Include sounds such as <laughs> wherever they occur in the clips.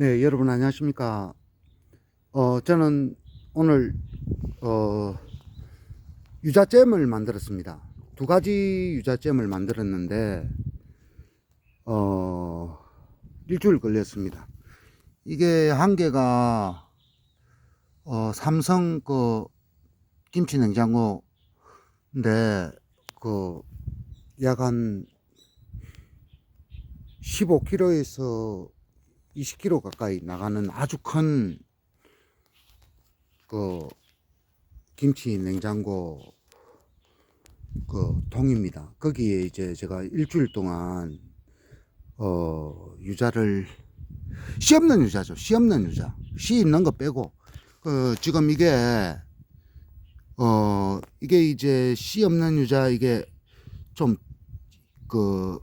네, 여러분 안녕하십니까. 어, 저는 오늘, 어, 유자잼을 만들었습니다. 두 가지 유자잼을 만들었는데, 어, 일주일 걸렸습니다. 이게 한 개가, 어, 삼성 그 김치 냉장고인데, 그, 약 한 15kg에서 20kg 가까이 나가는 아주 큰 그 김치 냉장고 그 통입니다. 거기에 이제 제가 일주일 동안 어 유자를 씨 없는 유자죠. 씨 없는 유자. 씨 있는 거 빼고 그 지금 이게 어 이게 이제 씨 없는 유자 이게 좀그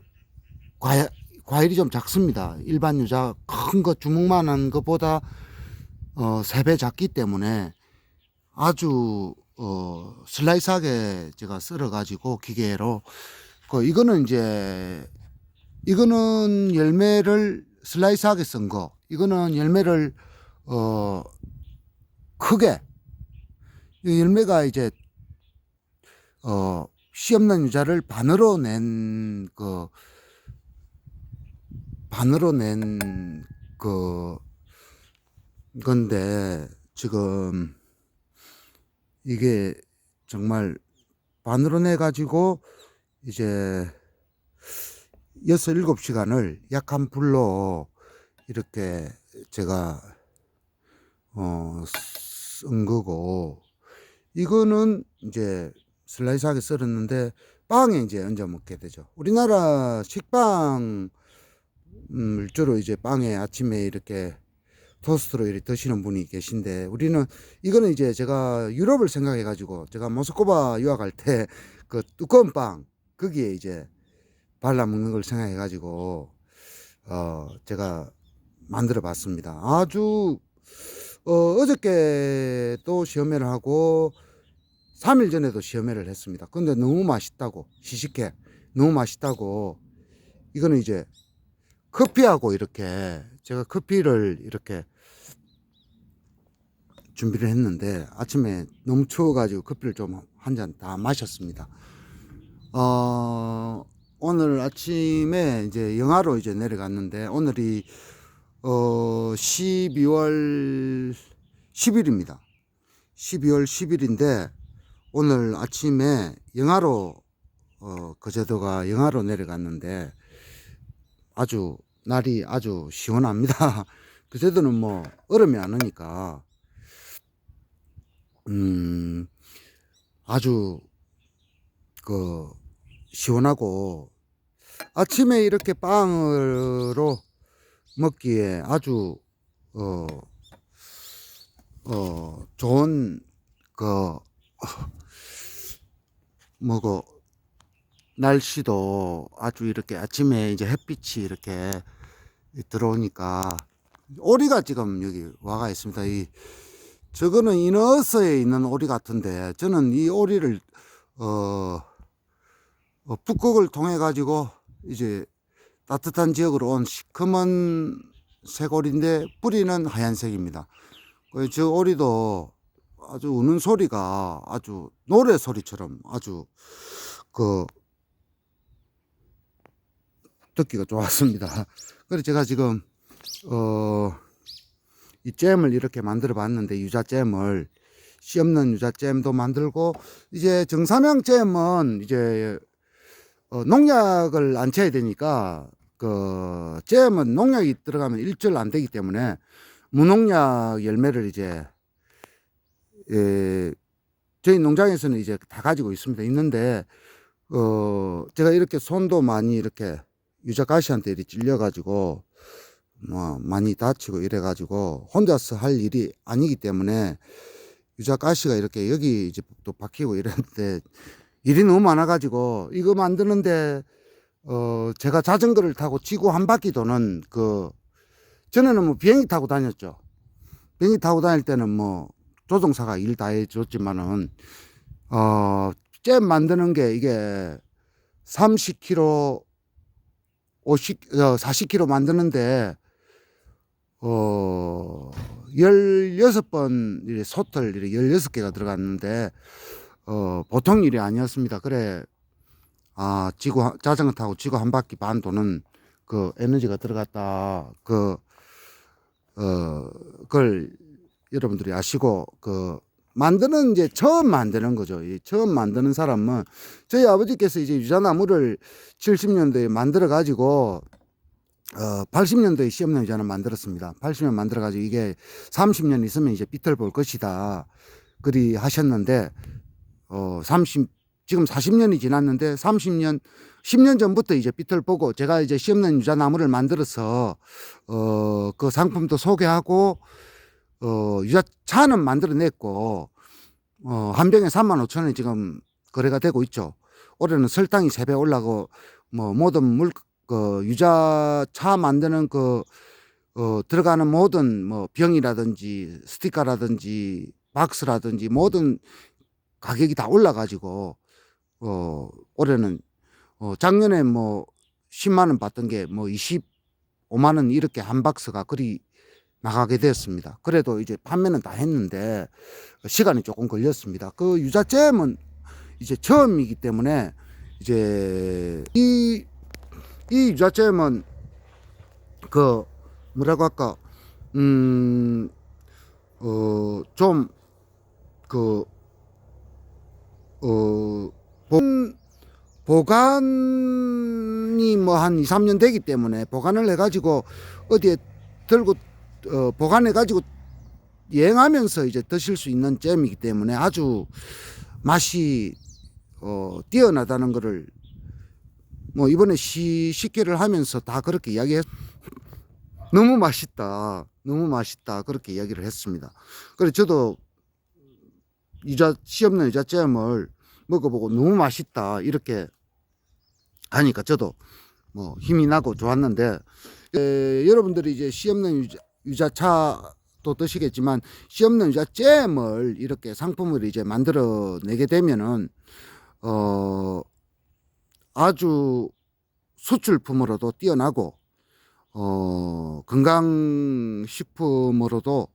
과일 과일이 좀 작습니다. 일반 유자 큰거 주먹만한 것보다 어, 3배 작기 때문에 아주 어, 슬라이스하게 제가 썰어 가지고 기계로 그 이거는 이제 이거는 열매를 슬라이스하게 쓴 거. 이거는 열매를 어 크게 이 열매가 이제 어씨 없는 유자를 반으로 낸그 반으로 낸 그 건데 지금 이게 정말 반으로 내 가지고 이제 여섯 일곱 시간을 약한 불로 이렇게 제가 어쓴 거고 이거는 이제 슬라이스하게 썰었는데 빵에 이제 얹어 먹게 되죠. 우리나라 식빵 음, 주로 이제 빵에 아침에 이렇게 토스트로 이렇게 드시는 분이 계신데 우리는 이거는 이제 제가 유럽을 생각해 가지고 제가 모스크바 유학할 때 그 두꺼운 빵 거기에 이제 발라 먹는 걸 생각해 가지고 어 제가 만들어 봤습니다. 아주 어 어저께 또 시험회를 하고 3일 전에도 시험회를 했습니다. 근데 너무 맛있다고 시식해 너무 맛있다고 이거는 이제 커피하고 이렇게 제가 커피를 이렇게 준비를 했는데 아침에 너무 추워가지고 커피를 좀 한 잔 다 마셨습니다. 어, 오늘 아침에 이제 영하로 이제 내려갔는데 오늘이 어, 12월 10일입니다. 12월 10일인데 오늘 아침에 영하로 어, 거제도가 영하로 내려갔는데 아주 날이 아주 시원합니다. <laughs> 그제도는 뭐 얼음이 안 오니까 음 아주 그 시원하고 아침에 이렇게 빵으로 먹기에 아주 어, 어 좋은 그 뭐고 날씨도 아주 이렇게 아침에 이제 햇빛이 이렇게 들어오니까 오리가 지금 여기 와가 있습니다. 이 저거는 인어서에 있는 오리 같은데 저는 이 오리를 어, 어 북극을 통해 가지고 이제 따뜻한 지역으로 온 시커먼 새오리인데 뿌리는 하얀색입니다. 그저 오리도 아주 우는 소리가 아주 노래 소리처럼 아주 그 듣기가 좋았습니다. 그래서 제가 지금 어, 이 잼을 이렇게 만들어 봤는데 유자잼을 씨 없는 유자잼도 만들고 이제 정삼양 잼은 이제 어, 농약을 안 쳐야 되니까 그 잼은 농약이 들어가면 일절 안 되기 때문에 무농약 열매를 이제 예, 저희 농장에서는 이제 다 가지고 있습니다. 있는데 어 제가 이렇게 손도 많이 이렇게 유자가시한테 이렇게 찔려가지고 뭐 많이 다치고 이래가지고 혼자서 할 일이 아니기 때문에 유자가시가 이렇게 여기 이제 또 박히고 이랬는데 일이 너무 많아가지고 이거 만드는데 어 제가 자전거를 타고 지구 한 바퀴 도는 그 전에는 뭐 비행기 타고 다녔죠. 비행기 타고 다닐 때는 뭐 조종사가 일 다 해줬지만은 어잼 만드는 게 이게 30kg 50, 어, 40kg 만드는데 어, 16번, 이래 소털, 이래 16개가 들어갔는데, 어, 보통 일이 아니었습니다. 그래, 아, 지구, 한- 자전거 타고 지구 한 바퀴 반 도는 그 에너지가 들어갔다. 그, 어, 그걸 여러분들이 아시고, 그, 만드는 이제 처음 만드는 거죠. 이 처음 만드는 사람은 저희 아버지께서 이제 유자나무를 70년도에 만들어 가지고 어 80년도에 시험용 유자를 만들었습니다. 80년 만들어 가지고 이게 30년 있으면 이제 빛을 볼 것이다. 그리 하셨는데 어 30, 지금 40년이 지났는데 30년, 10년 전부터 이제 빛을 보고 제가 이제 시험용 유자나무를 만들어서 어 그 상품도 소개하고 어 유자차는 만들어냈고 어 한 병에 3만 5천 원이 지금 거래가 되고 있죠. 올해는 설탕이 3배 올라고 뭐 모든 물 그 유자차 만드는 그 어, 들어가는 모든 뭐 병이라든지 스티커라든지 박스라든지 모든 가격이 다 올라가지고 어 올해는 어 작년에 뭐 10만 원 받던 게 뭐 25만 원 이렇게 한 박스가 그리 나가게 되었습니다. 그래도 이제 판매는 다 했는데 시간이 조금 걸렸습니다. 그 유자잼은 이제 처음이기 때문에 이제 이, 이 유자잼은 그 뭐라고 할까 음, 어, 본, 보관 이 뭐 한 2, 3년 되기 때문에 보관을 해가지고 어디에 들고 어, 보관해 가지고 여행하면서 이제 드실 수 있는 잼이기 때문에 아주 맛이 어, 뛰어나다는 거를 뭐 이번에 시, 식기를 하면서 다 그렇게 이야기했 너무 맛있다. 너무 맛있다. 그렇게 이야기를 했습니다. 그래서 저도 유자 씨 없는 유자잼을 먹어보고 너무 맛있다 이렇게 하니까 저도 뭐 힘이 나고 좋았는데 에, 여러분들이 이제 씨 없는 유자, 유자차도 드시겠지만 씨 없는 유자 잼을 이렇게 상품을 이제 만들어 내게 되면은 어 아주 수출품으로도 뛰어나고 어 건강식품으로도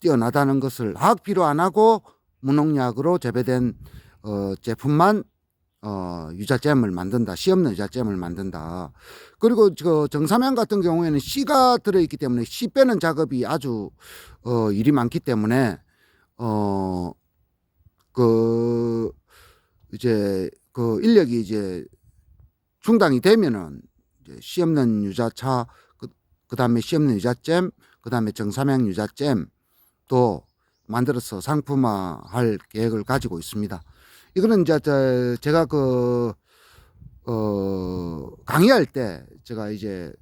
뛰어나다는 것을 화학 비료 안 하고 무농약으로 재배된 어, 제품만 어, 유자잼을 만든다. 씨 없는 유자잼을 만든다. 그리고 저 정삼양 같은 경우에는 씨가 들어있기 때문에 씨 빼는 작업이 아주 어, 일이 많기 때문에 어, 그 이제 그 인력이 이제 충당이 되면은 이제 씨 없는 유자차 그, 그다음에 씨 없는 유자잼 그다음에 정삼양 유자잼 또 만들어서 상품화할 계획을 가지고 있습니다. 이거는 이제 저 제가 그, 어, 강의할 때 제가 이제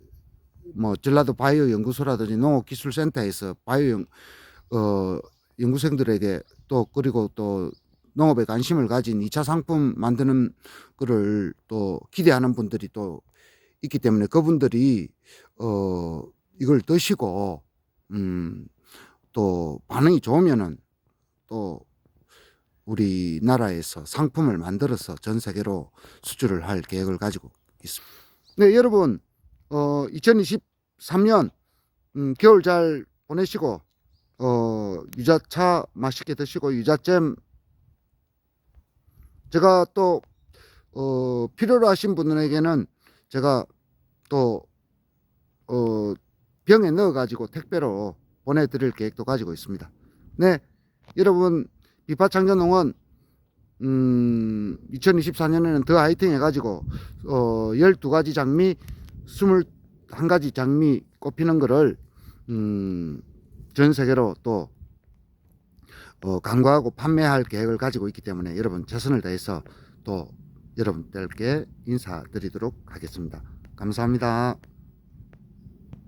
뭐 전라도 바이오 연구소라든지 농업기술센터에서 바이오 연, 어, 연구생들에게 또 그리고 또 농업에 관심을 가진 2차 상품 만드는 거를 또 기대하는 분들이 또 있기 때문에 그분들이 어, 이걸 드시고 음, 또 반응이 좋으면은 또 우리나라에서 상품을 만들어서 전 세계로 수출을 할 계획을 가지고 있습니다. 네, 여러분, 어, 2023년 음, 겨울 잘 보내시고 어, 유자차 맛있게 드시고 유자잼 제가 또 어, 필요로 하신 분들에게는 제가 또 어, 병에 넣어 가지고 택배로 보내드릴 계획도 가지고 있습니다. 네, 여러분 비파창전농원 음, 2024년에는 더 화이팅 해가지고 어, 12가지 장미 21가지 장미 꼽히는 거를 음, 전 세계로 또 어, 강구하고 판매할 계획을 가지고 있기 때문에 여러분 최선을 다해서 또 여러분들께 인사드리도록 하겠습니다. 감사합니다.